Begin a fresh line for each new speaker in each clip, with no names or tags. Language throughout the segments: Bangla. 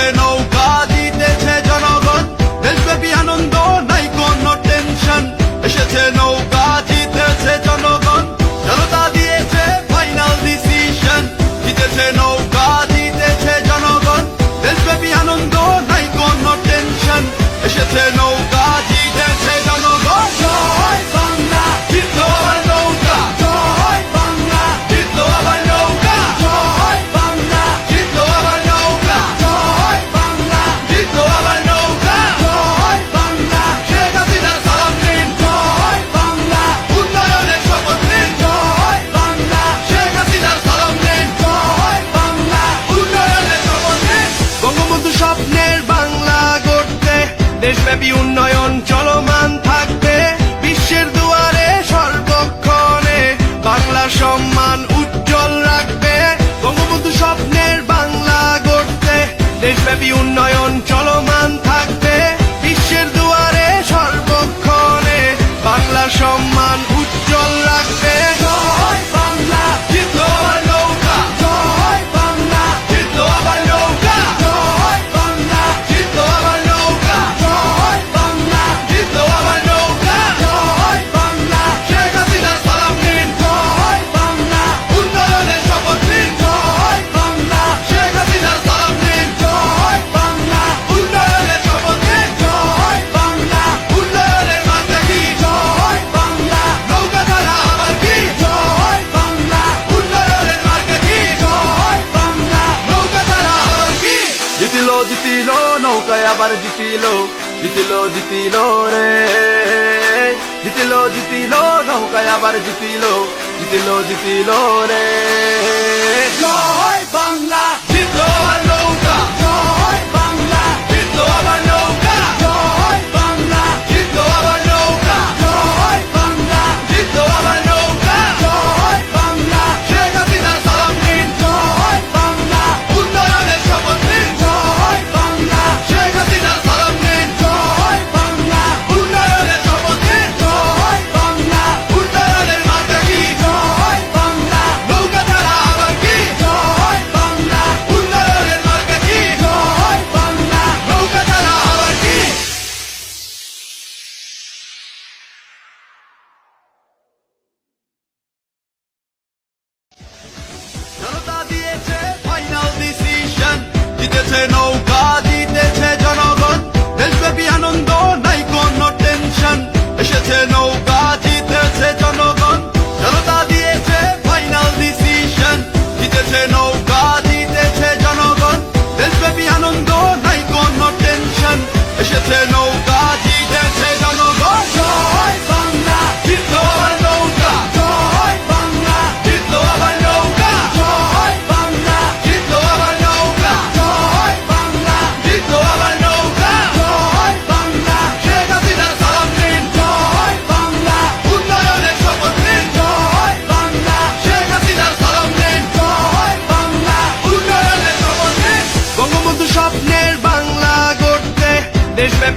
se nos আবার জিতিল জিতিল জিতিল রে। জিতিল জিতিল নৌকায় আবার জিতিল জিতিল জিতিল রে।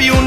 you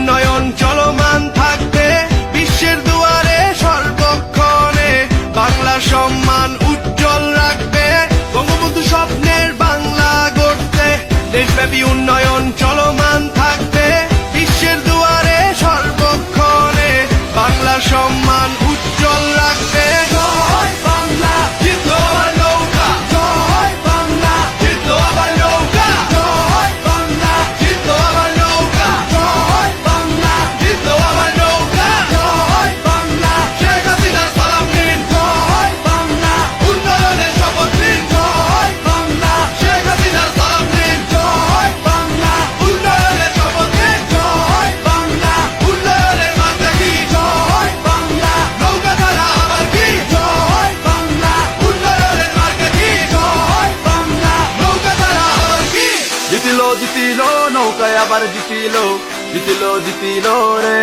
আবার জিতিল জিতিল জিতিল রে।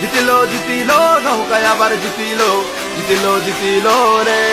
জিতিল জিতিল নৌকায় আবার জিতিল জিতিল জিতিল রে।